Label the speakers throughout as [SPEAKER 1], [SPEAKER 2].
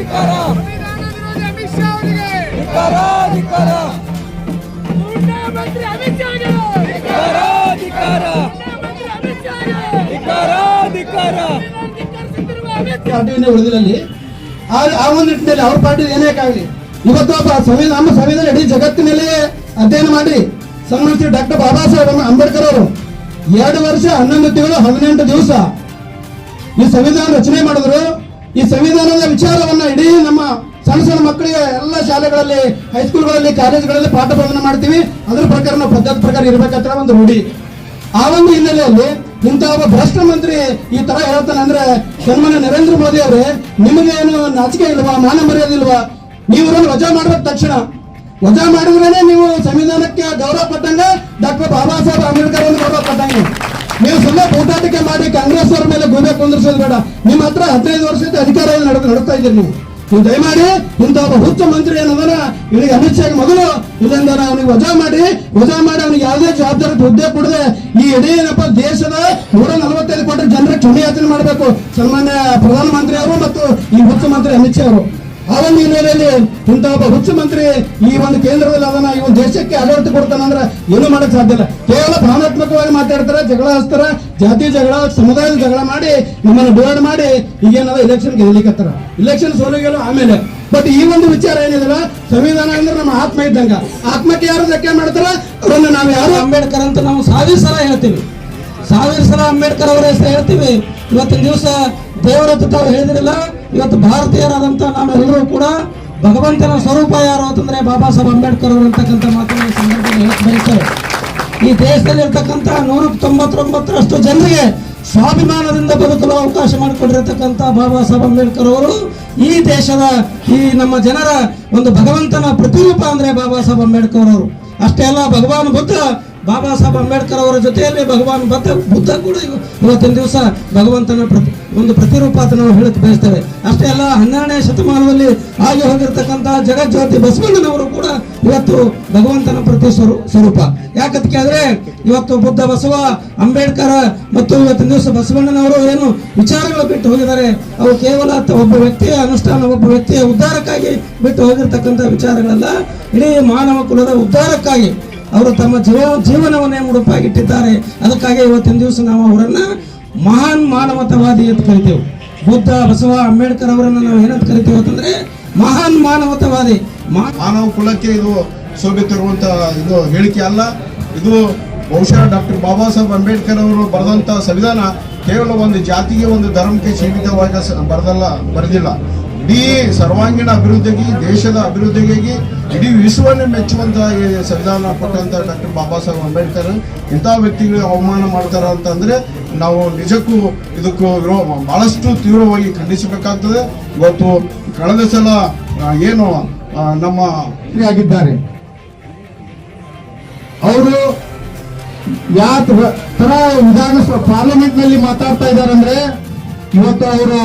[SPEAKER 1] ಅಮಿತ್ ಶಾ
[SPEAKER 2] ಪಾರ್ಟಿಯಿಂದ ಉಳಿದಿರಲ್ಲಿ ಆ ಆ ಒಂದು ನಿಟ್ಟಿನಲ್ಲಿ ಅವ್ರ ಪಾರ್ಟಿ ಏನೇ ಆಗಲಿ ಇವತ್ತು ಒಬ್ಬ ಸಂವಿಧಾನ ನಮ್ಮ ಸಂವಿಧಾನ ಇಡೀ ಜಗತ್ತಿನಲ್ಲಿ ಅಧ್ಯಯನ ಮಾಡಿ ಸಂಬಂಧಿಸಿ ಡಾಕ್ಟರ್ ಬಾಬಾ ಸಾಹೇಬ್ ಅಂಬೇಡ್ಕರ್ ಅವರು ಎರಡು ವರ್ಷ ಹನ್ನೊಂದು ತಿಂಗಳು ಹದಿನೆಂಟು ದಿವಸ ಈ ಸಂವಿಧಾನ ರಚನೆ ಮಾಡಿದ್ರು. ಈ ಸಂವಿಧಾನದ ವಿಚಾರವನ್ನ ಇಡೀ ನಮ್ಮ ಸಣ್ಣ ಸಣ್ಣ ಮಕ್ಕಳಿಗೆ ಎಲ್ಲ ಶಾಲೆಗಳಲ್ಲಿ ಹೈಸ್ಕೂಲ್ಗಳಲ್ಲಿ ಕಾಲೇಜ್ಗಳಲ್ಲಿ ಪಾಠ ಬೋಧನೆ ಮಾಡ್ತೀವಿ. ಅದ್ರ ಪ್ರಕಾರ ನಾವು ಪದ್ಧತಿ ಪ್ರಕಾರ ಇರ್ಬೇಕಂತ ಒಂದು ರೂಢಿ. ಆ ಒಂದು ಹಿನ್ನೆಲೆಯಲ್ಲಿ ಇಂಥ ಒಬ್ಬ ಭ್ರಷ್ಟ ಮಂತ್ರಿ ಈ ತರ ಹೇಳ್ತಾನೆ ಅಂದ್ರೆ, ಸನ್ಮಾನ್ಯ ನರೇಂದ್ರ ಮೋದಿ ಅವರೇ ನಿಮಗೇನು ನಾಚಿಕೆ ಇಲ್ವಾ, ಮಾನ ಮರ್ಯಾದೆ ಇಲ್ವಾ? ನೀವು ರಜಾ ಮಾಡ್ಬೇಕು ತಕ್ಷಣ. ವಜಾ ಮಾಡಿದ್ರೇನೆ ನೀವು ಸಂವಿಧಾನಕ್ಕೆ ಗೌರವ ಪಟ್ಟಂಗ ಡಾಕ್ಟರ್ ಬಾಬಾ ಸಾಹೇಬ್ ಅಂಬೇಡ್ಕರ್ ಅವ್ರಿಗೆ ಗೌರವ ಪಟ್ಟಂಗೆ ನೀವು ಸುಮ್ಮನೆ ಊಟಾಟಿಕೆ ಮಾಡಿ ಕಾಂಗ್ರೆಸ್ ಅವರ ಮೇಲೆ ಗುಬೆ ಕುಂದಿರ್ಸೋದು ಬೇಡ. ನಿಮ್ಮ ಹತ್ರ ಹದಿನೈದು ವರ್ಷದ ಅಧಿಕಾರ ನಡೆಸ್ತಾ ಇದ್ದೀರಿ ನೀವು. ನೀವು ದಯಮಾಡಿ ಇಂಥ ಒಬ್ಬ ಹುಚ್ಚ ಮಂತ್ರಿ ಏನಂದ್ರೆ ಇವನಿಗೆ ಅಮಿತ್ ಶಾ ಮೊದಲು ಇದರಿಂದ ಅವನಿಗೆ ವಜಾ ಮಾಡಿ ವಜಾ ಮಾಡಿ ಅವನಿಗೆ ಯಾವುದೇ ಜವಾಬ್ದಾರಿ ಹುದ್ದೆ ಕೊಡದೆ ಈ ಇಡೀ ಏನಪ್ಪ ದೇಶದ ನೂರ ನಲವತ್ತೈದು ಕೋಟಿ ಜನರ ಕ್ಷಮೆ ಯಾಚನೆ ಮಾಡಬೇಕು. ಸನ್ಮಾನ್ಯ ಪ್ರಧಾನಮಂತ್ರಿ ಅವರು ಮತ್ತು ಈ ಮುಖ್ಯಮಂತ್ರಿ ಅಮಿತ್ ಶಾ ಅವರು. ಒಂದು ಹಿನ್ನೆಲೆಯಲ್ಲಿ ಇಂತಹ ಒಬ್ಬ ಮುಖ್ಯಮಂತ್ರಿ ಮಂತ್ರಿ ಈ ಒಂದು ಕೇಂದ್ರದಲ್ಲಿ ಅದನ್ನ ಈ ಒಂದು ದೇಶಕ್ಕೆ ಆಡಳಿತ ಕೊಡ್ತಾನಂದ್ರೆ ಏನು ಮಾಡಕ್ ಸಾಧ್ಯ ಇಲ್ಲ. ಕೇವಲ ಭಾವನಾತ್ಮಕವಾಗಿ ಮಾತಾಡ್ತಾರೆ, ಜಗಳ ಹಚ್ತಾರ, ಜಾತಿ ಜಗಳ, ಸಮುದಾಯದ ಜಗಳ ಮಾಡಿ, ನಮ್ಮನ್ನು ಡಿವೈಡ್ ಮಾಡಿ, ಈಗೇನದ ಎಲೆಕ್ಷನ್ ಗೆಲ್ಲಲಿಕ್ಕತ್ತಾರ ಇಲೆಕ್ಷನ್ ಸೋಲಿಗೆಲ್ಲ ಆಮೇಲೆ. ಬಟ್ ಈ ಒಂದು ವಿಚಾರ ಏನಿದಲ್ಲ ಸಂವಿಧಾನ ಅಂದ್ರೆ ನಮ್ಮ ಆತ್ಮ ಇದ್ದಂಗ. ಆತ್ಮಕ್ಕೆ ಯಾರು ಧಕ್ಕೆ ಮಾಡ್ತಾರ? ಅವರನ್ನ ನಾವು ಯಾರು?
[SPEAKER 3] ಅಂಬೇಡ್ಕರ್ ಅಂತ ನಾವು ಸಾವಿರ ಸಲ ಹೇಳ್ತೀವಿ. ಸಾವಿರ ಸಲ ಅಂಬೇಡ್ಕರ್ ಅವರ ಹೆಸರು ಹೇಳ್ತೀವಿ. ಇವತ್ತಿನ ದಿವಸ ದೇವರ ತಾವು ಹೇಳಿದ್ರಲ್ಲ ಇವತ್ತು ಭಾರತೀಯರಾದಂಥ ನಾವೆಲ್ಲರೂ ಕೂಡ ಭಗವಂತನ ಸ್ವರೂಪ ಯಾರು ಅಂತಂದ್ರೆ ಬಾಬಾ ಸಾಹೇಬ್ ಅಂಬೇಡ್ಕರ್ ಅವರು ಅಂತಕ್ಕಂಥ ಮಾತನ್ನು ಸಂದರ್ಭದಲ್ಲಿ ಹೇಳಕ್ ಬಯಸ್ತೇವೆ. ಈ ದೇಶದಲ್ಲಿ ಇರ್ತಕ್ಕಂಥ ನೂರ ತೊಂಬತ್ತೊಂಬತ್ತರಷ್ಟು ಜನರಿಗೆ ಸ್ವಾಭಿಮಾನದಿಂದ ಬದುಕಲು ಅವಕಾಶ ಮಾಡಿಕೊಂಡಿರತಕ್ಕಂಥ ಬಾಬಾ ಸಾಹೇಬ್ ಅಂಬೇಡ್ಕರ್ ಅವರು ಈ ದೇಶದ ಈ ನಮ್ಮ ಜನರ ಒಂದು ಭಗವಂತನ ಪ್ರತಿರೂಪ ಅಂದ್ರೆ ಬಾಬಾ ಸಾಹೇಬ್ ಅಂಬೇಡ್ಕರ್ ಅವರು. ಅಷ್ಟೇ ಅಲ್ಲ ಭಗವಾನ್ ಬುದ್ಧ ಬಾಬಾ ಸಾಹೇಬ್ ಅಂಬೇಡ್ಕರ್ ಅವರ ಜೊತೆಯಲ್ಲಿ ಭಗವಾನ್ ಬದ್ಧ, ಬುದ್ಧ ಕೂಡ ಇವ- ಇವತ್ತಿನ ದಿವಸ ಭಗವಂತನ ಒಂದು ಪ್ರತಿರೂಪ ಅಂತ ನಾವು ಹೇಳಕ್ ಬಯಸ್ತೇವೆ ಅಷ್ಟೇ ಅಲ್ಲ, ಹನ್ನೆರಡನೇ ಶತಮಾನದಲ್ಲಿ ಆಗಿ ಹೋಗಿರ್ತಕ್ಕಂತಹ ಜಗಜ್ಯೋತಿ ಬಸವಣ್ಣನವರು ಕೂಡ ಇವತ್ತು ಭಗವಂತನ ಪ್ರತಿ ಸ್ವರೂ- ಸ್ವರೂಪ. ಯಾಕಂತ ಕೇಳಿದ್ರೆ ಇವತ್ತು ಬುದ್ಧ ಬಸವ, ಅಂಬೇಡ್ಕರ್ ಮತ್ತು ಇವತ್ತಿನ ದಿವಸ ಬಸವಣ್ಣನವರು ಏನು ವಿಚಾರಗಳು ಬಿಟ್ಟು ಹೋಗಿದ್ದಾರೆ. ಅವು ಕೇವಲ ಒಬ್ಬ ವ್ಯಕ್ತಿಯ ಅನುಷ್ಠಾನ, ಒಬ್ಬ ವ್ಯಕ್ತಿಯ ಉದ್ಧಾರಕ್ಕಾಗಿ ಬಿಟ್ಟು ಹೋಗಿರ್ತಕ್ಕಂಥ ವಿಚಾರಗಳಲ್ಲ. ಇಡೀ ಮಾನವ ಕುಲದ ಉದ್ಧಾರಕ್ಕಾಗಿ ಅವರು ತಮ್ಮ ಜೀವ ಜೀವನವನ್ನೇ ಮುಡುಪಾಗಿಟ್ಟಿದ್ದಾರೆ. ಅದಕ್ಕಾಗಿ ಇವತ್ತಿನ ದಿವಸ ನಾವು ಅವರನ್ನ ಮಹಾನ್ ಮಾನವತವಾದಿ ಅಂತ ಕರಿತೇವೆ. ಬುದ್ಧ, ಬಸವ, ಅಂಬೇಡ್ಕರ್ ಅವರನ್ನ ನಾವು ಏನಂತ ಕರಿತೇವೆ ಅಂತಂದ್ರೆ ಮಹಾನ್ ಮಾನವತವಾದಿ.
[SPEAKER 4] ಮಾನವ ಕುಲಕ್ಕೆ ಇದು ಸೋಗುತ್ತಿರುವಂತ ಇದು ಹೇಳಿಕೆ ಅಲ್ಲ. ಇದು ಬಹುಶಃ ಡಾಕ್ಟರ್ ಬಾಬಾ ಸಾಹೇಬ್ ಅಂಬೇಡ್ಕರ್ ಅವರು ಬರೆದಂತ ಸಂವಿಧಾನ ಕೇವಲ ಒಂದು ಜಾತಿಗೆ ಒಂದು ಧರ್ಮಕ್ಕೆ ಸೀಮಿತವಾಗಿ ಬರೆದಲ್ಲ, ಬರೆದಿಲ್ಲ. ಇಡೀ ಸರ್ವಾಂಗೀಣ ಅಭಿವೃದ್ಧಿಗೆ ದೇಶದ ಅಭಿವೃದ್ಧಿಗಾಗಿ ಇಡೀ ವಿಶ್ವವನ್ನೇ ಮೆಚ್ಚುವಂತಹ ಸಂವಿಧಾನ ಕೊಟ್ಟಂತ ಡಾಕ್ಟರ್ ಬಾಬಾ ಸಾಹೇಬ್ ಅಂಬೇಡ್ಕರ್ ಇಂಥ ವ್ಯಕ್ತಿಗಳಿಗೆ ಅವಮಾನ ಮಾಡ್ತಾರ ಅಂತಂದ್ರೆ ನಾವು ನಿಜಕ್ಕೂ ಇದಕ್ಕೂ ವಿರೋ- ಬಹಳಷ್ಟು ತೀವ್ರವಾಗಿ ಖಂಡಿಸಬೇಕಾಗ್ತದೆ. ಇವತ್ತು ಕಳೆದ ಸಲ ಏನು ನಮ್ಮ
[SPEAKER 2] ಆಗಿದ್ದಾರೆ. ಅವರು ಯಾವ ತರ ವಿಧಾನಸಭಾ ಪಾರ್ಲಿಮೆಂಟ್ನಲ್ಲಿ ಮಾತಾಡ್ತಾ ಇದ್ದಾರೆ ಅಂದ್ರೆ ಇವತ್ತು ಅವರು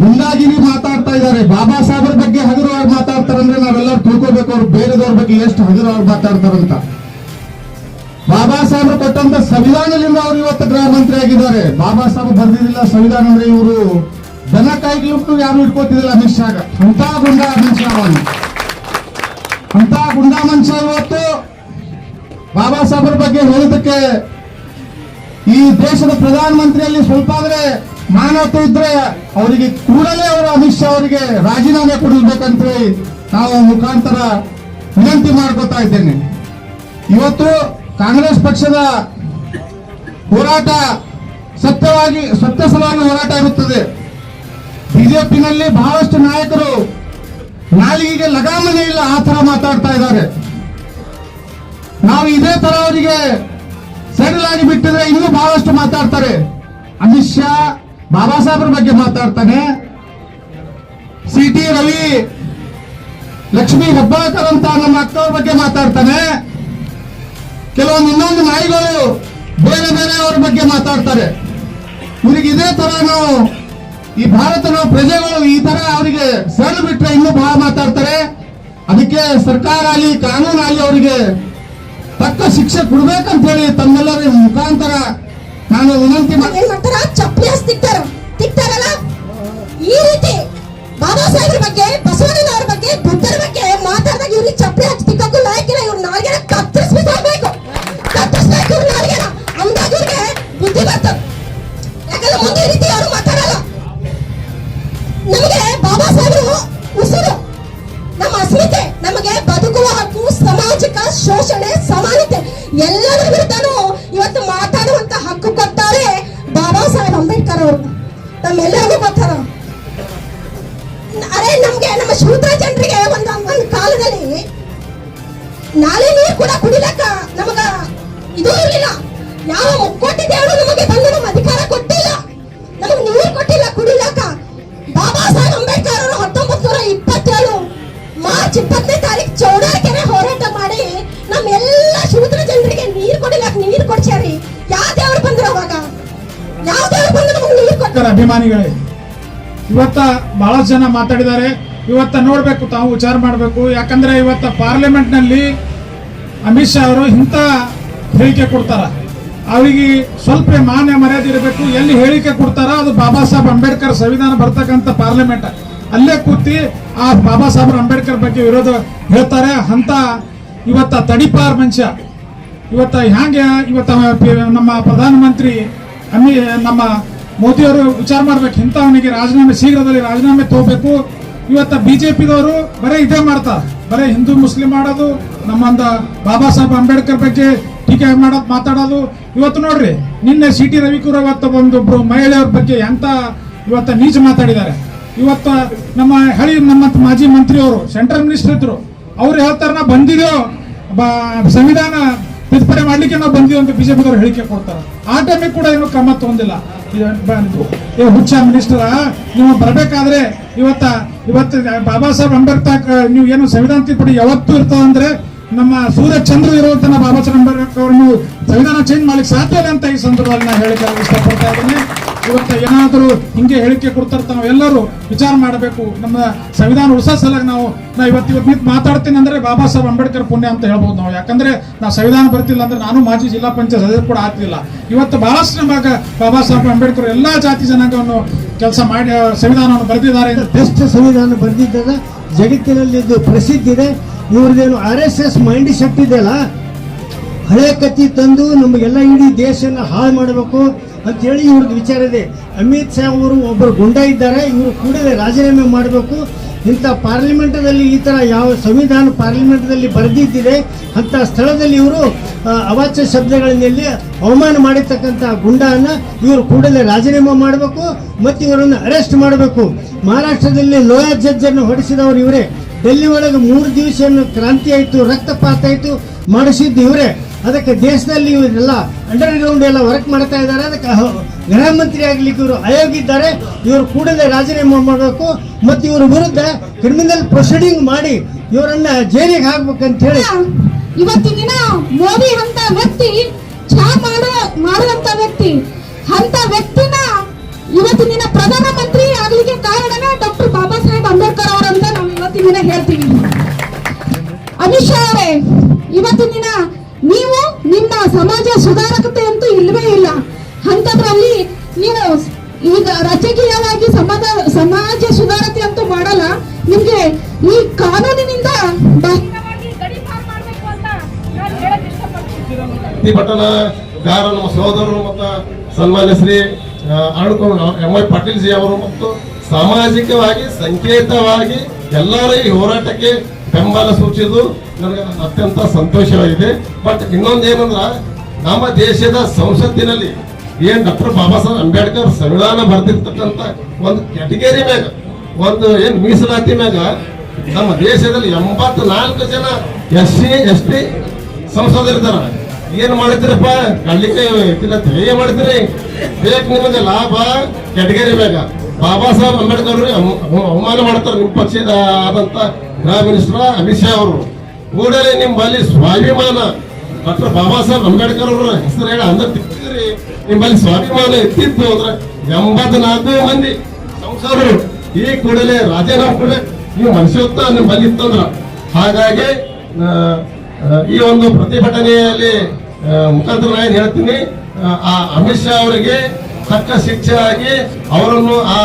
[SPEAKER 2] ಮುಂದಾಗಿನಿ ಮಾತಾಡ್ತಾ ಇದ್ದಾರೆ. ಬಾಬಾ ಸಾಹೇಬ್ರ ಬಗ್ಗೆ ಹಗುರವಾಗಿ ಮಾತಾಡ್ತಾರೆ ಅಂದ್ರೆ ನಾವೆಲ್ಲರೂ ತಿಳ್ಕೊಬೇಕು, ಅವ್ರು ಬೇರೆದವ್ರ ಬಗ್ಗೆ ಎಷ್ಟು ಹಗುರವಾಗಿ ಮಾತಾಡ್ತಾರಂತ. ಬಾಬಾ ಸಾಹೇಬ್ರು ಕೊಟ್ಟಂತ ಸಂವಿಧಾನದಿಂದ ಅವರು ಇವತ್ತು ಗೃಹ ಮಂತ್ರಿ ಆಗಿದ್ದಾರೆ. ಬಾಬಾ ಸಾಹೇಬ್ ಬರ್ದಿದ್ದಿಲ್ಲ ಸಂವಿಧಾನ ಅಂದ್ರೆ ಇವರು ದನ ಕಾಯ್ಲಿಕ್ಕೂ ಯಾರು ಇಟ್ಕೋತಿದಿಲ್ಲ ಅಮಿತ್ ಶಾಗ ಅಂತ ಗುಂಡ ಅಮಿತ್ ಶಾ ಅಂತ ಗುಂಡಾ ಮನುಷ್ಯ ಇವತ್ತು ಬಾಬಾ ಸಾಹೇಬ್ರ ಬಗ್ಗೆ ಹೇಳೋದಕ್ಕೆ ಈ ದೇಶದ ಪ್ರಧಾನಮಂತ್ರಿಯಲ್ಲಿ ಸ್ವಲ್ಪ ಆದ್ರೆ ಮಾನವತೆ ಇದ್ರೆ ಅವರಿಗೆ ಕೂಡಲೇ ಅವರು ಅಮಿತ್ ಶಾ ಅವರಿಗೆ ರಾಜೀನಾಮೆ ಕೊಡಬೇಕಂತೇಳಿ ನಾವು ಮುಖಾಂತರ ವಿನಂತಿ ಮಾಡ್ಕೊತಾ ಇದ್ದೇನೆ. ಇವತ್ತು ಕಾಂಗ್ರೆಸ್ ಪಕ್ಷದ ಹೋರಾಟ ಸತ್ಯವಾಗಿ ಸತ್ಯಸಲವಾಗಿ ಹೋರಾಟ ಇರುತ್ತದೆ. ಬಿಜೆಪಿನಲ್ಲಿ ಬಹಳಷ್ಟು ನಾಯಕರು ನಾಲಿಗೆಗೆ ಲಗಾಮನೆ ಇಲ್ಲ, ಆ ತರ ಮಾತಾಡ್ತಾ ಇದ್ದಾರೆ. ನಾವು ಇದೇ ತರ ಅವರಿಗೆ ಸೆಡಲ್ ಆಗಿ ಬಿಟ್ಟಿದ್ರೆ ಇನ್ನೂ ಬಹಳಷ್ಟು ಮಾತಾಡ್ತಾರೆ. ಅಮಿತ್ ಶಾ ಬಾಬಾ ಸಾಹೇಬ್ರ ಬಗ್ಗೆ ಮಾತಾಡ್ತಾನೆ. ಸಿ ಟಿ ರವಿ ಲಕ್ಷ್ಮೀ ಹೆಬ್ಬಾಳ್ಕರ್ ಅಂತ ನಮ್ಮ ಅಕ್ಕವ್ರ ಬಗ್ಗೆ ಮಾತಾಡ್ತಾನೆ. ಕೆಲವೊಂದು ಇನ್ನೊಂದು ನಾಯಿಗಳು ಬೇರೆ ಬೇರೆ ಅವ್ರ ಬಗ್ಗೆ ಮಾತಾಡ್ತಾರೆ. ಇವ್ರಿಗೆ ಇದೇ ತರ ನಾವು ಈ ಭಾರತದ ಪ್ರಜೆಗಳು ಈ ತರ ಅವರಿಗೆ ಸೆಳೆದು ಬಿಟ್ರೆ ಇನ್ನೂ ಬಹಳ ಮಾತಾಡ್ತಾರೆ. ಅದಕ್ಕೆ ಸರ್ಕಾರ ಆಗಲಿ, ಕಾನೂನು ಆಗಲಿ ಅವರಿಗೆ ತಕ್ಕ ಶಿಕ್ಷೆ ಕೊಡ್ಬೇಕಂತ ಹೇಳಿ ತಮ್ಮೆಲ್ಲರ ಮುಖಾಂತರ ನಾನು ವಿನಂತಿ ಮಾಡಿ
[SPEAKER 5] ಮಾಡ್ತಾರ? ಚಪ್ಪಲಿ ತಿಕ್ತಾರ ತಿಕ್ತಾರಲ್ಲ? ಈ ರೀತಿ ಸಾಹೇಬ್ರ ಬಗ್ಗೆ ಬಸವಣ್ಣನವ್ರ ನಾಳೆ ನೀರು ಕೂಡ ಕುಡಿಲಕ್ಕ ನಮಗ ಇದು ಇರಲಿಲ್ಲ. ಯಾವ ಮುಕ್ಕೋಟಿ ದೇವರು ನಮಗೆ ಬಂದು ನಮ್ಮ ಅಧಿಕಾರ ಕೊಟ್ಟಿಲ್ಲ. ನಮಗೆ ನೀರು ಕೊಟ್ಟಿಲ್ಲ ಕುಡಿಲಕ್ಕ. ಬಾಬಾ ಸಾಹೇಬ್ ಅಂಬೇಡ್ಕರ್ ಅವರು ಹತ್ತೊಂಬತ್ ನೂರ ಇಪ್ಪತ್ತೇಳು ಮಾರ್ಚ್ ಇಪ್ಪತ್ತನೇ ತಾರೀಕು ಚೌಡಾರ್ಕೆರೆ ಹೋರಾಟ ಮಾಡಿ ನಮ್ಮ ಎಲ್ಲ ಶೂದ್ರ ಜನರಿಗೆ ನೀರು ಕೊಡಿಲಕ್ಕ ನೀರು ಕೊಡ್ಸ್ಯಾರಿ. ಯಾವ ದೇವರು ಬಂದ್ರು ಅವಾಗ? ಯಾವ ದೇವರು ಬಂದ್ರು ನಮಗೆ ನೀರು
[SPEAKER 6] ಕೊಡ್ತಾರೆ ಅಭಿಮಾನಿಗಳೇ. ಇವತ್ತ ಬಹಳಷ್ಟು ಜನ ಮಾತಾಡಿದ್ದಾರೆ. ಇವತ್ತ ನೋಡಬೇಕು, ತಾವು ವಿಚಾರ ಮಾಡಬೇಕು. ಯಾಕಂದ್ರೆ ಇವತ್ತ ಪಾರ್ಲಿಮೆಂಟ್ನಲ್ಲಿ ಅಮಿತ್ ಶಾ ಅವರು ಇಂಥ ಹೇಳಿಕೆ ಕೊಡ್ತಾರೆ. ಅವರಿಗೆ ಸ್ವಲ್ಪ ಮಾನ್ಯ ಮರ್ಯಾದೆ ಇರಬೇಕು. ಎಲ್ಲಿ ಹೇಳಿಕೆ ಕೊಡ್ತಾರ ಅದು ಬಾಬಾ ಸಾಹೇಬ್ ಅಂಬೇಡ್ಕರ್ ಸಂವಿಧಾನ ಬರ್ತಕ್ಕಂಥ ಪಾರ್ಲಿಮೆಂಟ್. ಅಲ್ಲೇ ಕೂತಿ ಆ ಬಾಬಾ ಸಾಹೇಬ್ ಅಂಬೇಡ್ಕರ್ ಬಗ್ಗೆ ವಿರೋಧ ಹೇಳ್ತಾರೆ. ಅಂತ ಇವತ್ತ ತಡಿಪಾರ್ ಮನುಷ್ಯ. ಇವತ್ತ ಹ್ಯಾಂಗೆ ಇವತ್ತ ನಮ್ಮ ಪ್ರಧಾನಮಂತ್ರಿ ಅಮಿ ನಮ್ಮ ಮೋದಿಯವರು ವಿಚಾರ ಮಾಡ್ಬೇಕು. ಇಂಥವನಿಗೆ ರಾಜೀನಾಮೆ ಶೀಘ್ರದಲ್ಲಿ ರಾಜೀನಾಮೆ ತಗೋಬೇಕು. ಇವತ್ತ ಬಿಜೆಪಿದವರು ಬರೀ ಇದೇ ಮಾಡ್ತಾರೆ ಬರೀ ಹಿಂದೂ ಮುಸ್ಲಿಂ ಮಾಡೋದು, ನಮ್ಮಂದ ಬಾಬಾ ಸಾಹೇಬ್ ಅಂಬೇಡ್ಕರ್ ಬಗ್ಗೆ ಟೀಕೆ ಮಾಡೋದು, ಮಾತಾಡೋದು. ಇವತ್ತು ನೋಡ್ರಿ, ನಿನ್ನೆ ಸಿ ಟಿ ರವಿಕೂರ್ ಅವತ್ತ ಒಂದೊಬ್ರು ಮಹಿಳೆಯವ್ರ ಬಗ್ಗೆ ಎಂತ ಇವತ್ತ ನೀಚ ಮಾತಾಡಿದ್ದಾರೆ. ಇವತ್ತ ನಮ್ಮ ಹಳಿ ನಮ್ಮ ಮಾಜಿ ಮಂತ್ರಿಯವರು, ಸೆಂಟ್ರಲ್ ಮಿನಿಸ್ಟರ್ ಇದ್ರು. ಅವ್ರು ಹೇಳ್ತಾರ ನಾ ಬಂದಿದೋ ಸಂವಿಧಾನ ತಿದ್ದುಪಡಿ ಮಾಡ್ಲಿಕ್ಕೆ ನಾವು ಬಂದೀವಿ ಅಂತ ಬಿಜೆಪಿದವರು ಹೇಳಿಕೆ ಕೊಡ್ತಾರೆ. ಆ ಟೈಮಿಗೆ ಕೂಡ ಏನು ಕ್ರಮ ತಗೊಂಡಿಲ್ಲ. ಹುಚ್ಚ ಮಿನಿಸ್ಟರ್, ನೀವು ಬರಬೇಕಾದ್ರೆ ಇವತ್ತ ಇವತ್ತು ಬಾಬಾ ಸಾಹೇಬ್ ಅಂಬೇಡ್ಕರ್, ನೀವು ಏನು ಸಂವಿಧಾನ ತಿದ್ದುಪಡಿ ಯಾವತ್ತೂ ಇರ್ತದಂದ್ರೆ ನಮ್ಮ ಸೂರ್ಯ ಚಂದ್ರ ಇರುವಂತ ಬಾಬಾ ಸಾಹೇಬ್ ಅಂಬೇಡ್ಕರ್ ಅವರನ್ನು ಸಂವಿಧಾನ ಚೇಂಜ್ ಮಾಡ್ಲಿಕ್ಕೆ ಸಾಧ್ಯ ಇಲ್ಲ ಅಂತ ಈ ಸಂದರ್ಭದಲ್ಲಿ ನಾನು ಹೇಳಿಕೆ ಇಷ್ಟಪಡ್ತಾ ಇದ್ದೀನಿ. ಇವತ್ತು ಏನಾದರೂ ಹಿಂಗೆ ಹೇಳಿಕೆ ಕೊಡ್ತಾರೆ ನಾವೆಲ್ಲರೂ ವಿಚಾರ ಮಾಡಬೇಕು. ನಮ್ಮ ಸಂವಿಧಾನ ಉಳಿಸೋ ಸಲುವಾಗಿ ನಾವು, ನಾ ಇವತ್ತು ಇವತ್ತು ನಿಂತು ಮಾತಾಡ್ತೀನಿ ಅಂದ್ರೆ ಬಾಬಾ ಸಾಹೇಬ್ ಅಂಬೇಡ್ಕರ್ ಪುಣ್ಯ ಅಂತ ಹೇಳ್ಬೋದು ನಾವು. ಯಾಕಂದರೆ ನಾ ಸಂವಿಧಾನ ಬರ್ತಿಲ್ಲ ಅಂದ್ರೆ ನಾನು ಮಾಜಿ ಜಿಲ್ಲಾ ಪಂಚಾಯತ್ ಸದಸ್ಯ ಕೂಡ ಆಗ್ತಿಲ್ಲ. ಇವತ್ತು ಬಹಳಷ್ಟು ನಮಗೆ ಬಾಬಾ ಸಾಹೇಬ್ ಅಂಬೇಡ್ಕರ್ ಎಲ್ಲ ಜಾತಿ ಜನಾಂಗವನ್ನು ಕೆಲಸ ಮಾಡಿ ಸಂವಿಧಾನವನ್ನು ಬರೆದಿದ್ದಾರೆ.
[SPEAKER 7] ಬೆಸ್ಟ್ ಸಂವಿಧಾನ ಬರೆದಿದ್ದಾಗ ಜಗತ್ತಿನಲ್ಲಿ ಇದು ಪ್ರಸಿದ್ಧ ಇದೆ. ಇವ್ರದ್ದೇನು R S S mind set ಇದೆಯಲ್ಲ? ಹಳೆ ಕತ್ತಿ ತಂದು ನಮಗೆಲ್ಲ ಇಡೀ ದೇಶನ ಹಾಳು ಮಾಡಬೇಕು. ಅಂತೇಳಿ ಇವ್ರದ್ದು ವಿಚಾರ ಇದೆ. ಅಮಿತ್ ಶಾ ಅವರು ಒಬ್ಬರು ಗುಂಡ ಇದ್ದಾರೆ, ಇವರು ಕೂಡಲೇ ರಾಜೀನಾಮೆ ಮಾಡಬೇಕು. ಇಂಥ ಪಾರ್ಲಿಮೆಂಟದಲ್ಲಿ ಈ ಥರ ಯಾವ ಸಂವಿಧಾನ ಪಾರ್ಲಿಮೆಂಟ್ದಲ್ಲಿ ಬರೆದಿದ್ದಿದೆ, ಅಂಥ ಸ್ಥಳದಲ್ಲಿ ಇವರು ಅವಾಚ್ಯ ಶಬ್ದಗಳಲ್ಲಿ ಅವಮಾನ ಮಾಡಿರ್ತಕ್ಕಂಥ ಗುಂಡನ್ನು ಇವರು ಕೂಡಲೇ ರಾಜೀನಾಮೆ ಮಾಡಬೇಕು, ಮತ್ತು ಇವರನ್ನು ಅರೆಸ್ಟ್ ಮಾಡಬೇಕು. ಮಹಾರಾಷ್ಟ್ರದಲ್ಲಿ ಲೋಯಾ ಜಡ್ಜನ್ನು ಹೊಡೆಸಿದವರು ಇವರೇ. ಡೆಲ್ಲಿ ಒಳಗೆ ಮೂರು ದಿವಸ ಕ್ರಾಂತಿ ಆಯಿತು, ರಕ್ತಪಾತ ಆಯಿತು, ಮಾಡಿಸಿದ್ದು ಇವರೇ. ಅದಕ್ಕೆ ದೇಶದಲ್ಲಿ ಇವರೆಲ್ಲ ಅಂಡರ್ ಗ್ರೌಂಡ್ ಎಲ್ಲ ವರ್ಕ್ ಮಾಡ್ತಾ ಇದ್ದಾರೆ. ಅದಕ್ಕೆ ಗೃಹ ಮಂತ್ರಿ ಆಗ್ಲಿಕ್ಕೆ ಇವರು ಅಯೋಗ್ಯ ಇವರು ಕೂಡಲೇ ರಾಜೀನಾಮೆ ಮಾಡಬೇಕು. ಮತ್ತು ಇವರ ವಿರುದ್ಧ ಕ್ರಿಮಿನಲ್ ಪ್ರೊಸೀಡಿಂಗ್ ಮಾಡಿ ಇವರನ್ನ ಜೈಲಿಗೆ ಹಾಕ್ಬೇಕಂತ ಹೇಳಿ.
[SPEAKER 5] ಇವತ್ತು ದಿನ ಮೋದಿ ಅಂತ ವ್ಯಕ್ತಿ ಚಾ ಮಾಡೋ, ಮಾಡುವಂತ ವ್ಯಕ್ತಿ. ಅಂತ ವ್ಯಕ್ತಿನ ಇವತ್ತಿನ ದಿನ ಪ್ರಧಾನಮಂತ್ರಿ ಆಗ್ಲಿಕ್ಕೆ ಕಾರಣನ ಡಾಕ್ಟರ್ ಬಾಬಾ ಸಾಹೇಬ್ ಅಂಬೇಡ್ಕರ್ ಅವರಂತ ನಾವು ಇವತ್ತಿನ ದಿನ ಹೇಳ್ತೀವಿ. ಅಮಿತ್ ಶಾ ಅವರೇ, ಇವತ್ತಿನ ದಿನ ನೀವು ನಿಮ್ಮ ಸಮಾಜ ಸುಧಾರಕತೆ ಅಂತೂ ಇಲ್ವೇ ಇಲ್ಲ. ಅಂತದ್ರಲ್ಲಿ ನೀವು ಈಗ ರಾಜಕೀಯವಾಗಿ ಸಮಾಜ ಸಮಾಜ ಸುಧಾರತೆ ಅಂತೂ ಮಾಡಲ್ಲ. ನಿಮ್ಗೆ ಈ ಕಾನೂನಿನಿಂದ
[SPEAKER 8] ಪ್ರತಿಭಟನಾಗಾರ ನಮ್ಮ ಸಹೋದರರು ಮತ್ತು ಸನ್ಮಾನ್ಯ ಶ್ರೀ ಎಂ ವೈ ಪಾಟೀಲ್ ಜಿ ಅವರು ಮತ್ತು ಸಾಮಾಜಿಕವಾಗಿ ಸಂಕೇತವಾಗಿ ಎಲ್ಲರ ಈ ಹೋರಾಟಕ್ಕೆ ಬೆಂಬಲ ಸೂಚಿಸುವುದು ನನಗೆ ಅತ್ಯಂತ ಸಂತೋಷವಾಗಿದೆ. ಬಟ್ ಇನ್ನೊಂದೇನಂದ್ರ, ನಮ್ಮ ದೇಶದ ಸಂಸತ್ತಿನಲ್ಲಿ ಏನು ಡಾಕ್ಟರ್ ಬಾಬಾ ಸಾಹೇಬ್ ಅಂಬೇಡ್ಕರ್ ಸಂವಿಧಾನ ಬರೆದಿರ್ತಕ್ಕಂಥ ಒಂದು ಕ್ಯಾಟಗರಿ ಮ್ಯಾಗ, ಒಂದು ಏನು ಮೀಸಲಾತಿ ಮ್ಯಾಗ ನಮ್ಮ ದೇಶದಲ್ಲಿ ಎಂಬತ್ನಾಲ್ಕು ಜನ ಎಸ್ ಸಿ, ಎಸ್ ಟಿ ಸಂಸದರಿದ್ದಾರೆ ಏನ್ ಮಾಡ್ತೀರಪ್ಪ ಕಡ್ಲಿಕ್ಕೆ ಏನು ಮಾಡ್ತೀರಿ ಬೇಕು ನಿಮಗೆ ಲಾಭ ಕ್ಯಾಟಗರಿ ಮ್ಯಾಗ. ಬಾಬಾ ಸಾಹೇಬ್ ಅಂಬೇಡ್ಕರ್ ಅವಮಾನ ಮಾಡ್ತಾರೆ ನಿಮ್ಮ ಪಕ್ಷದ ಆದಂತ ಗೃಹ ಮಿನಿಸ್ಟರ್ ಅಮಿತ್ ಶಾ ಅವರು. ಕೂಡಲೇ ನಿಮ್ಮಲ್ಲಿ ಸ್ವಾಭಿಮಾನ. ಡಾಕ್ಟರ್ ಬಾಬಾ ಸಾಹೇಬ್ ಅಂಬೇಡ್ಕರ್ ಅವರ ಹೆಸರು ಹೇಳಿ ಅಂದ್ರೆ ತಿಕ್ಕಿದ್ರಿ. ನಿಮ್ಮಲ್ಲಿ ಸ್ವಾಭಿಮಾನ ಇತ್ತಿತ್ತು ಅಂದ್ರೆ ಎಂಬತ್ನಾಲ್ಕು ಮಂದಿ ಸಂಸದರು ಈ ಕೂಡಲೇ ರಾಜೀನಾಮೆ ಕೂಡ ನೀವು ಮನುಷ್ಯತ್ವ ನಿಮ್ಮಲ್ಲಿ ಇತ್ತಂದ್ರ ಹಾಗಾಗಿ ಈ ಒಂದು ಪ್ರತಿಭಟನೆಯಲ್ಲಿ ಮುಖಾಂತರ ನಾನು ಹೇಳ್ತೀನಿ ಆ, ಅಮಿತ್ ಶಾ ಅವರಿಗೆ
[SPEAKER 9] ತಕ್ಕ ಶಿಕ್ಷೆ ಆಗಿ ಅವರನ್ನು ಆ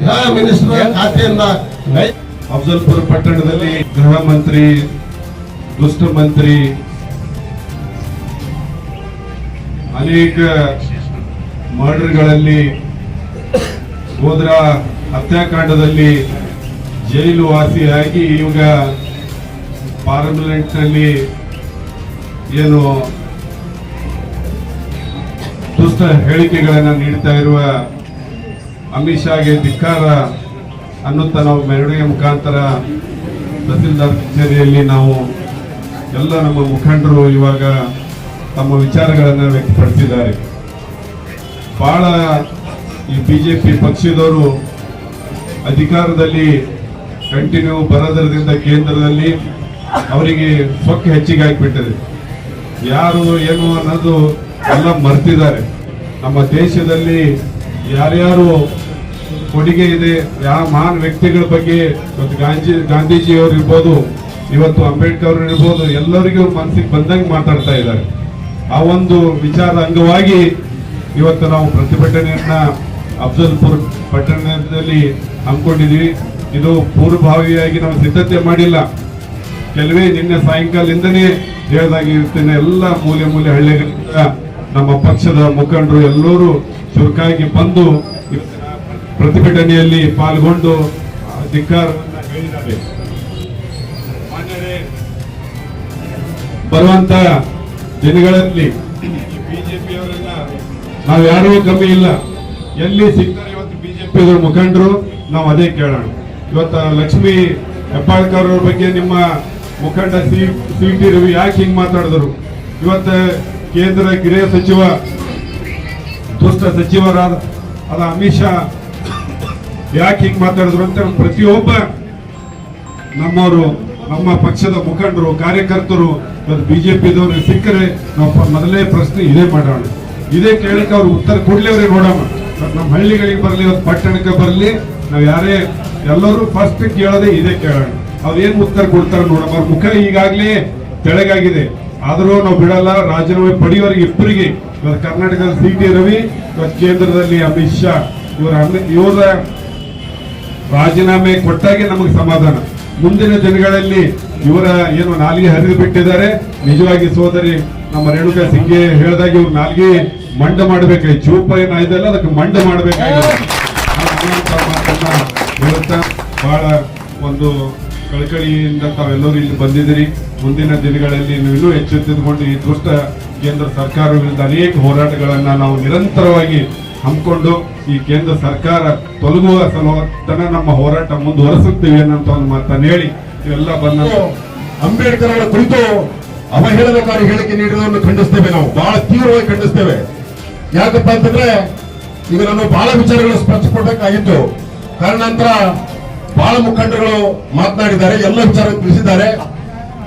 [SPEAKER 9] ಗೃಹ ಮಿನಿಸ್ಟರ್ ಖಾತೆಯಿಂದ
[SPEAKER 10] ಅಫ್ಜಲ್ಪುರ ಪಟ್ಟಣದಲ್ಲಿ ಗೃಹ ಮಂತ್ರಿ ದುಷ್ಟ ಮಂತ್ರಿ, ಅನೇಕ ಮರ್ಡರ್ಗಳಲ್ಲಿ ಹೋದ್ರ ಹತ್ಯಾಕಾಂಡದಲ್ಲಿ ಜೈಲು ವಾಸಿಯಾಗಿ ಈಗ ಪಾರ್ಲಿಮೆಂಟ್ನಲ್ಲಿ ಏನು ದುಷ್ಟ ಹೇಳಿಕೆಗಳನ್ನು ನೀಡ್ತಾ ಇರುವ ಅಮಿತ್ ಶಾಗೆ ಧಿಕ್ಕಾರ ಅನ್ನುತ್ತಾ ನಾವು ಮೆರವಣಿಗೆ ಮುಖಾಂತರ ತಹಸೀಲ್ದಾರ್ ಕಚೇರಿಯಲ್ಲಿ ನಾವು ಎಲ್ಲ ನಮ್ಮ ಮುಖಂಡರು ಇವಾಗ ತಮ್ಮ ವಿಚಾರಗಳನ್ನು ವ್ಯಕ್ತಪಡಿಸಿದ್ದಾರೆ. ಬಹಳ ಈ ಬಿಜೆಪಿ ಪಕ್ಷದವರು ಅಧಿಕಾರದಲ್ಲಿ ಕಂಟಿನ್ಯೂ ಬರೋದ್ರದಿಂದ ಕೇಂದ್ರದಲ್ಲಿ ಅವರಿಗೆ ಸೊಕ್ಕ ಹೆಚ್ಚಿಗೆ ಆಗಿಬಿಟ್ಟಿದೆ. ಯಾರು ಏನು ಅನ್ನೋದು ಎಲ್ಲ ಮರ್ತಿದ್ದಾರೆ. ನಮ್ಮ ದೇಶದಲ್ಲಿ ಯಾರ್ಯಾರು ಕೊಡುಗೆ ಇದೆ ಯಾವ ಮಹಾನ್ ವ್ಯಕ್ತಿಗಳ ಬಗ್ಗೆ ಗಾಂಧಿ ಗಾಂಧೀಜಿಯವರು ಇರ್ಬೋದು ಇವತ್ತು ಅಂಬೇಡ್ಕರ್ ಅವರು ಇರ್ಬೋದು, ಎಲ್ಲರಿಗೂ ಮನಸ್ಸಿಗೆ ಬಂದಂಗೆ ಮಾತಾಡ್ತಾ ಇದ್ದಾರೆ. ಆ ಒಂದು ವಿಚಾರದ ಅಂಗವಾಗಿ ಇವತ್ತು ನಾವು ಪ್ರತಿಭಟನೆಯನ್ನ ಅಫ್ಜಲ್ಪುರ್ ಪಟ್ಟಣದಲ್ಲಿ ಹಮ್ಮಿಕೊಂಡಿದ್ದೀವಿ. ಇದು ಪೂರ್ವಭಾವಿಯಾಗಿ ನಾವು ಸಿದ್ಧತೆ ಮಾಡಿಲ್ಲ. ಕೆಲವೇ ನಿನ್ನೆ ಸಾಯಂಕಾಲದಿಂದನೇ ಹೇಳ್ದಾಗಿರ್ತೇನೆ ಎಲ್ಲ ಮೂಲೆ ಮೂಲೆ ಹಳ್ಳಿಗಳಿಂದ ನಮ್ಮ ಪಕ್ಷದ ಮುಖಂಡರು ಎಲ್ಲರೂ ಚುರುಕಾಗಿ ಬಂದು ಪ್ರತಿಭಟನೆಯಲ್ಲಿ ಪಾಲ್ಗೊಂಡು ಧಿಕ್ಕಾರ ಹೇಳಿದ್ದಾರೆ. ಬರುವಂತ ದಿನಗಳಲ್ಲಿ ಬಿಜೆಪಿಯವರನ್ನ ನಾವು ಯಾರೂ ಕಮ್ಮಿ ಇಲ್ಲ. ಎಲ್ಲಿ ಸಿಗ್ತಾರೆ ಇವತ್ತು ಬಿಜೆಪಿ ಮುಖಂಡರು ನಾವು ಅದೇ ಕೇಳೋಣ. ಇವತ್ತು ಲಕ್ಷ್ಮಿ ಹೆಬ್ಬಾಳ್ಕರ್ ಅವ್ರ ಬಗ್ಗೆ ನಿಮ್ಮ ಮುಖಂಡ ಸಿ ಸಿ ಟಿ ರವಿ ಯಾಕೆ ಹಿಂಗೆ ಮಾತಾಡಿದ್ರು? ಇವತ್ತು ಕೇಂದ್ರ ಗೃಹ ಸಚಿವ ದುಷ್ಟ ಸಚಿವರಾದ ಅದ ಅಮಿತ್ ಶಾ ಯಾಕೆ ಹಿಂಗೆ ಮಾತಾಡಿದ್ರು ಅಂತ ಪ್ರತಿಯೊಬ್ಬ ನಮ್ಮವರು ನಮ್ಮ ಪಕ್ಷದ ಮುಖಂಡರು ಕಾರ್ಯಕರ್ತರು ಬಿಜೆಪಿದವರು ಸಿಕ್ಕರೆ ನಾವು ಮೊದಲೇ ಪ್ರಶ್ನೆ ಇದೇ ಮಾಡೋಣ. ಇದೇ ಕೇಳಕ್ಕೆ ಅವ್ರು ಉತ್ತರ ಕೊಡ್ಲೇವ್ರೆ ನೋಡೋಣ ಇವತ್ತು ನಮ್ಮ ಹಳ್ಳಿಗಳಿಗೆ ಬರಲಿ, ಇವತ್ತು ಪಟ್ಟಣಕ್ಕೆ ಬರಲಿ, ನಾವು ಯಾರೇ, ಎಲ್ಲರೂ ಫಸ್ಟ್ ಕೇಳೋದೇ ಇದೇ ಕೇಳೋಣ. ಅವ್ರು ಏನು ಉತ್ತರ ಕೊಡ್ತಾರೆ ನೋಡೋಣ ಅವ್ರ ಮುಖ ಈಗಾಗಲೇ ತೆಳಗಾಗಿದೆ. ಆದರೂ ನಾವು ಬಿಡಲ್ಲ, ರಾಜೀನಾಮೆ ಪಡೆಯೋರಿಗೆ ಇಬ್ಬರಿಗೆ. ಇವತ್ತು ಕರ್ನಾಟಕದ ಸಿ ಟಿ ರವಿ, ಇವತ್ತು ಕೇಂದ್ರದಲ್ಲಿ ಅಮಿತ್ ಶಾ. ಇವರ ಇವರ ರಾಜೀನಾಮೆ ಕೊಟ್ಟಾಗೆ ನಮಗೆ ಸಮಾಧಾನ. ಮುಂದಿನ ದಿನಗಳಲ್ಲಿ ಇವರ ಏನು ನಾಲಿಗೆ ಹರಿದು ಬಿಟ್ಟಿದ್ದಾರೆ. ನಿಜವಾಗಿ ಸೋದರಿ, ನಮ್ಮ ರೇಣುಕಾ ಸಿಂಗೆ ಹೇಳಿದಾಗ ಇವ್ರು ನಾಲ್ಗೆ ಮಂಡ ಮಾಡಬೇಕಾಗಿ ಚೂಪ ಏನಾಯ್ತಲ್ಲ ಅದಕ್ಕೆ ಮಂಡ ಮಾಡಬೇಕಾಗಿದೆ ಬಹಳ ಒಂದು ಕಳಕಳಿಯಿಂದ ತಾವೆಲ್ಲರೂ ಇಲ್ಲಿ ಬಂದಿದ್ದೀರಿ. ಮುಂದಿನ ದಿನಗಳಲ್ಲಿ ನೀವು ಇನ್ನೂ ಎಚ್ಚೆತ್ತುಕೊಂಡು ಈ ದುಷ್ಟ ಕೇಂದ್ರ ಸರ್ಕಾರ ವಿರುದ್ಧ ಅನೇಕ ಹೋರಾಟಗಳನ್ನು ನಾವು ನಿರಂತರವಾಗಿ ಹಮ್ಮಿಕೊಂಡು ಈ ಕೇಂದ್ರ ಸರ್ಕಾರ ತೊಲಗುವ ಸಲುವಾಗಿ ನಮ್ಮ ಹೋರಾಟ ಮುಂದುವರೆಸುತ್ತೇವೆ ಅನ್ನೋಂಥ ಒಂದು ಮಾತನ್ನು ಹೇಳಿ. ಇವೆಲ್ಲ ಬಂದ
[SPEAKER 9] ಅಂಬೇಡ್ಕರ್ ಅವರ ಕುರಿತು ಅವಹೇಳನಕಾರಿ ಹೇಳಿಕೆ ನೀಡಿರುವುದನ್ನು ಖಂಡಿಸ್ತೇವೆ ನಾವು. ಬಹಳ ತೀವ್ರವಾಗಿ ಖಂಡಿಸ್ತೇವೆ. ಯಾಕಪ್ಪ ಅಂತಂದ್ರೆ, ಈಗ ನಾನು ಬಹಳ ವಿಚಾರಗಳು ಸ್ಪಷ್ಟಪಡಬೇಕಾಗಿತ್ತು ಕಾರಣಾಂತರ ಬಹಳ ಮುಖಂಡರುಗಳು ಮಾತನಾಡಿದ್ದಾರೆ, ಎಲ್ಲ ವಿಚಾರ ತಿಳಿಸಿದ್ದಾರೆ.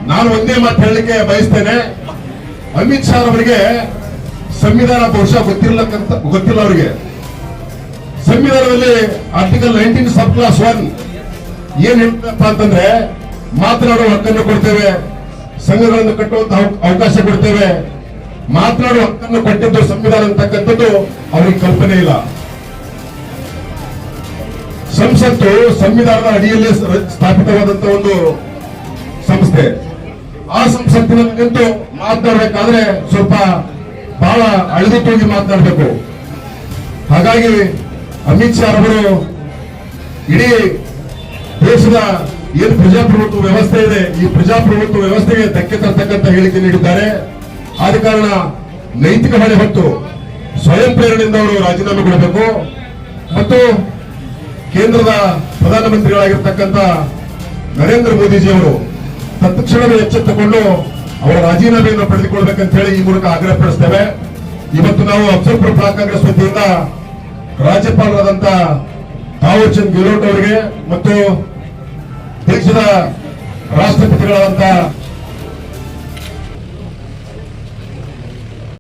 [SPEAKER 9] ನಾನು ಒಂದೇ ಮಾತು ಹೇಳಲಿಕ್ಕೆ ಬಯಸ್ತೇನೆ. ಅಮಿತ್ ಶಾ ಅವರಿಗೆ ಸಂವಿಧಾನ ಬಹುಶಃ ಗೊತ್ತಿರ್ಲಕ್ಕಂತ ಗೊತ್ತಿಲ್ಲ ಅವರಿಗೆ. ಸಂವಿಧಾನದಲ್ಲಿ article nineteen sub clause one ಏನ್ ಹೇಳ್ತಪ್ಪ ಅಂತಂದ್ರೆ ಮಾತನಾಡುವ ಹಕ್ಕನ್ನು ಕೊಡ್ತೇವೆ ಸಂಘಗಳನ್ನು ಕಟ್ಟುವಂತ ಅವಕಾಶ ಕೊಡ್ತೇವೆ. ಮಾತನಾಡುವ ಹಕ್ಕನ್ನು ಕೊಟ್ಟಿದ್ದು ಸಂವಿಧಾನ ಅಂತಕ್ಕಂಥದ್ದು ಅವರಿಗೆ ಕಲ್ಪನೆ ಇಲ್ಲ. ಸಂಸತ್ತು ಸಂವಿಧಾನದ ಅಡಿಯಲ್ಲಿ ಸ್ಥಾಪಿತವಾದಂತ ಒಂದು ಸಂಸ್ಥೆ. ಆ ಸಂಸತ್ತಿನಲ್ಲಿ ನಿಂತು ಮಾತನಾಡಬೇಕಾದ್ರೆ ಸ್ವಲ್ಪ ಬಹಳ ಅಳೆದು ತೂಗಿ ಮಾತನಾಡಬೇಕು. ಹಾಗಾಗಿ ಅಮಿತ್ ಶಾ ಅವರು ಇಡೀ ದೇಶದ ಏನು ಪ್ರಜಾಪ್ರಭುತ್ವ ವ್ಯವಸ್ಥೆ ಇದೆ, ಈ ಪ್ರಜಾಪ್ರಭುತ್ವ ವ್ಯವಸ್ಥೆಗೆ ಧಕ್ಕೆ ತರ್ತಕ್ಕಂಥ ಹೇಳಿಕೆ ನೀಡಿದ್ದಾರೆ. ಆದ ಕಾರಣ ನೈತಿಕ ಹೊಣೆ ಹೊತ್ತು ಸ್ವಯಂ ಪ್ರೇರಣೆಯಿಂದ ಅವರು ರಾಜೀನಾಮೆ ಕೊಡಬೇಕು. ಮತ್ತು ಕೇಂದ್ರದ ಪ್ರಧಾನಮಂತ್ರಿಗಳಾಗಿರ್ತಕ್ಕಂಥ ನರೇಂದ್ರ ಮೋದಿಜಿ ಅವರು ತತ್ಕ್ಷಣವೇ ಎಚ್ಚೆತ್ತುಕೊಂಡು ಅವರ ರಾಜೀನಾಮೆಯನ್ನು ಪಡೆದುಕೊಳ್ಬೇಕಂತ ಹೇಳಿ ಈ ಮೂಲಕ ಆಗ್ರಹ ಪಡಿಸ್ತೇವೆ. ಇವತ್ತು ನಾವು ಅಫ್ಸಲ್ಪುರ ಬ್ಲಾಕ್ ಕಾಂಗ್ರೆಸ್ ವತಿಯಿಂದ ರಾಜ್ಯಪಾಲರಾದಂತ ತಾವರ್ ಚಂದ್ ಗೆಹ್ಲೋಟ್ ಅವರಿಗೆ ಮತ್ತು ದೇಶದ ರಾಷ್ಟ್ರಪತಿಗಳಾದಂತ